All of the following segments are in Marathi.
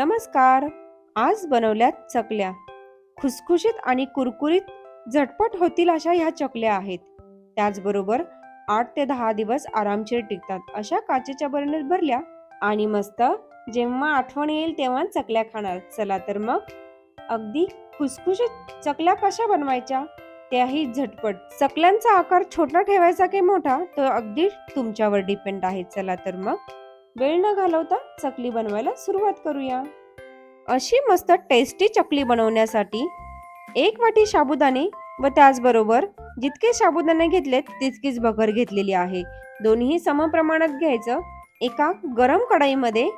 नमस्कार. आज बनवल्यात चकल्या. खुसखुशीत आणि कुरकुरीत झटपट होतील अशा ह्या चकल्या आहेत. त्याचबरोबर आठ ते दहा दिवस आरामशीर टिकतात अशा काचेच्या बरणीत भरल्या आणि मस्त जेव्हा आठवण येईल तेव्हा चकल्या खाणार. चला तर मग अगदी खुसखुशीत चकल्या कशा बनवायच्या? त्याही झटपट. चकल्यांचा आकार छोटा ठेवायचा की मोठा? तो अगदी तुमच्यावर डिपेंड आहे. चला तर मग वेळ न घालवता चकली बनवायला सुरुवात करूया. अशी मस्त टेस्टी चकली बनवण्यासाठी एक वाटी साबुदाणे व त्याचबरोबर जितके साबुदाणे घेतलेत तितकीच भगर घेतलेली आहे. दोन्ही समप्रमाणात घ्यायचं. एका गरम कढाईमध्ये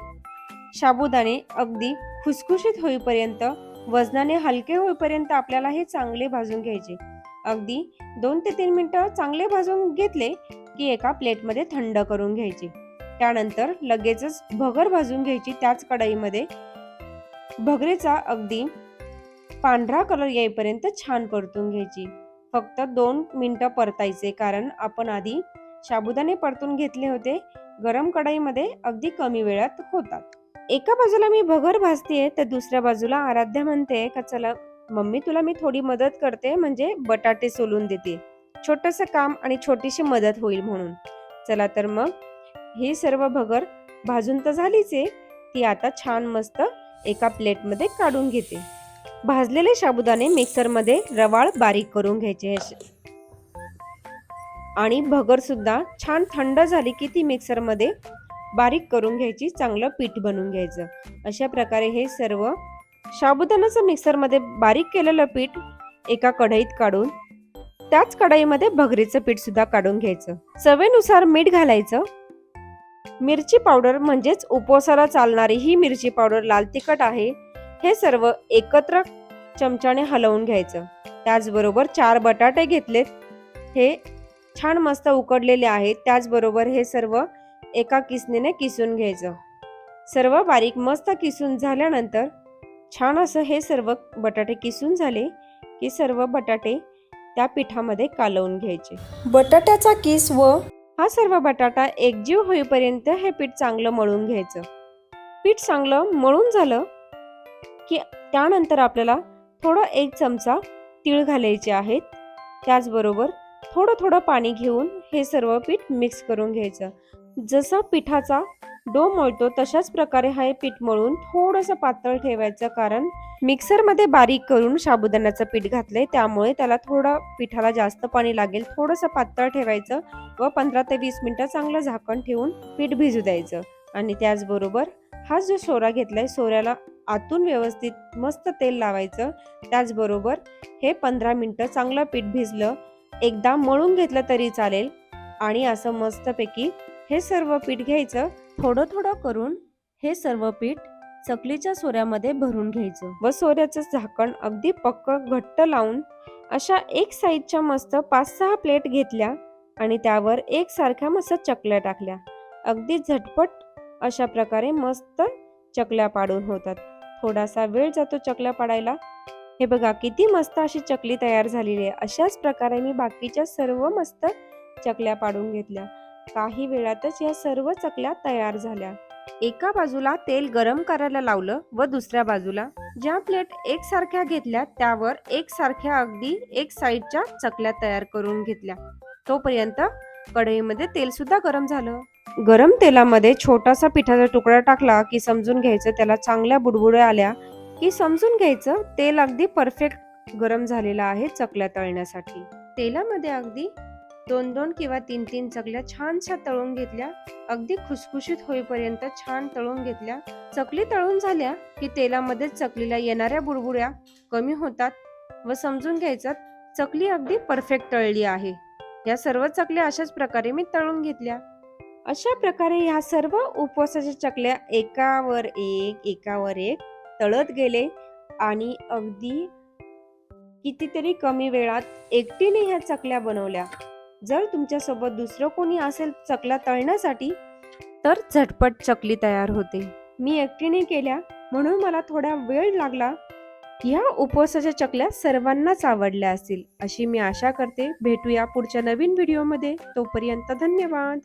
साबुदाणे अगदी खुसखुशीत होईपर्यंत वजनाने हलके होईपर्यंत आपल्याला हे चांगले भाजून घ्यायचे. अगदी दोन ते तीन मिनटं चांगले भाजून घेतले की एका प्लेटमध्ये थंड करून घ्यायचे. त्यानंतर लगेचच भगर भाजून घ्यायची त्याच कढईमध्ये. भगरेचा अगदी पांढरा कलर येईपर्यंत छान परतून घ्यायची. फक्त दोन मिनटं परतायचे कारण आपण आधी साबुदाणे परतून घेतले होते. गरम कढईमध्ये अगदी कमी वेळात होतात. एका बाजूला मी भगर भाजतेय तर दुसऱ्या बाजूला आराध्या म्हणते का चला मम्मी तुला मी थोडी मदत करते म्हणजे बटाटे सोलून देते. छोटस काम आणि छोटीशी मदत होईल म्हणून. चला तर मग ही सर्व भगर भाजून तर झालीच आहे. ती आता छान मस्त एका प्लेटमध्ये काढून घेते. भाजलेले साबुदाणे मिक्सरमध्ये रवाळ बारीक करून घ्यायचे आणि भगर सुद्धा छान थंड झाली की ती मिक्सरमध्ये बारीक करून घ्यायची चांगलं पीठ बनवून घ्यायचं. अशा प्रकारे हे सर्व साबुदाण्याचं मिक्सरमध्ये बारीक केलेलं पीठ एका कढईत काढून त्याच कढईमध्ये भगरीचं पीठ सुद्धा काढून घ्यायचं. चवेनुसार मीठ घालायचं. मिरची पावडर म्हणजेच उपवासाला चालणारी ही मिरची पावडर लाल तिखट आहे. हे सर्व एकत्र चमच्याने हलवून घ्यायचं. त्याचबरोबर चार बटाटे घेतलेत. हे छान मस्त उकडलेले आहेत. त्याचबरोबर हे सर्व एका किसणीने किसून घ्यायचं. सर्व बारीक मस्त किसून झाल्यानंतर छान असं हे सर्व बटाटे किसून झाले की सर्व बटाटे त्या पिठामध्ये कालवून घ्यायचे. बटाट्याचा किस व हा सर्व बटाटा एकजीव होईपर्यंत हे पीठ चांगलं मळून घ्यायचं. पीठ चांगलं मळून झालं की त्यानंतर आपल्याला थोडं एक चमचा तीळ घालायचे आहेत. त्याचबरोबर थोडं थोडं पाणी घेऊन हे सर्व पीठ मिक्स करून घ्यायचं. जसं पिठाचा डो मळतो तशाच प्रकारे हे पीठ मळून थोडंसं पातळ ठेवायचं कारण मिक्सरमध्ये बारीक करून साबुदाण्याचं पीठ घातलंय त्यामुळे त्याला थोडं पिठाला जास्त पाणी लागेल. थोडंसं पातळ ठेवायचं व पंधरा ते वीस मिनिटं चांगलं झाकण ठेवून पीठ भिजू द्यायचं. आणि त्याचबरोबर हा जो सोरा घेतलाय सोऱ्याला आतून व्यवस्थित मस्त तेल लावायचं. त्याचबरोबर हे पंधरा मिनिटं चांगलं पीठ भिजलं एकदा मळून घेतलं तरी चालेल. आणि असं मस्तपैकी हे सर्व पीठ घ्यायचं. थोडं थोडं करून हे सर्व पीठ चकलीच्या सोऱ्यामध्ये भरून घ्यायचं. व सोऱ्याचं झाकण अगदी पक्क घट्ट लावून अशा एक साईजच्या मस्त पाच सहा प्लेट घेतल्या आणि त्यावर एक सारख्या मस्त चकल्या टाकल्या. अगदी झटपट अशा प्रकारे मस्त चकल्या पाडून होतात. थोडासा वेळ जातो चकल्या पाडायला. हे बघा किती मस्त अशी चकली तयार झालेली आहे. अशाच प्रकारे मी बाकीच्या सर्व मस्त चकल्या पाडून घेतल्या. काही वेळातच या सर्व चकल्या तयार झाल्या. एका बाजूला तेल गरम करायला लावलं व दुसऱ्या बाजूला ज्या प्लेट एकसारख्या घेतल्या त्यावर एकसारख्या अगदी एक साईडच्या चकल्या तयार करून घेतल्या. तोपर्यंत कढईमध्ये तेल सुद्धा गरम झालं. गरम तेलामध्ये छोटासा पिठाचा तुकडा टाकला की समजून घ्यायचं त्याला चांगल्या बुडबुड्या आल्या की समजून घ्यायचं तेल अगदी परफेक्ट गरम झालेलं आहे चकल्या तळण्यासाठी. तेलामध्ये अगदी दोन दोन किंवा तीन तीन चकल्या छानशा तळून घेतल्या. अगदी खुसखुशीत होईपर्यंत छान तळून घेतल्या. चकली तळून झाल्या की तेलामध्ये चकलीला येणाऱ्या बुडबुड्या कमी होतात व समजून घ्यायचं चकली अगदी परफेक्ट तळली आहे. या सर्व चकल्या अशाच प्रकारे मी तळून घेतल्या. अशा प्रकारे ह्या सर्व उपवासाच्या चकल्या एकावर एक एकावर एक तळत गेले आणि अगदी कितीतरी कमी वेळात एकटीने ह्या चकल्या बनवल्या. जर तुमच्यासोबत दुसरं कोणी असेल चकला तळण्यासाठी तर झटपट चकली तयार होते. मी एकटीने केल्या म्हणून मला थोडा वेळ लागला. ह्या उपवासाच्या चकल्या सर्वांनाच आवडल्या असतील अशी मी आशा करते. भेटूया पुढच्या नवीन व्हिडिओमध्ये. तोपर्यंत धन्यवाद.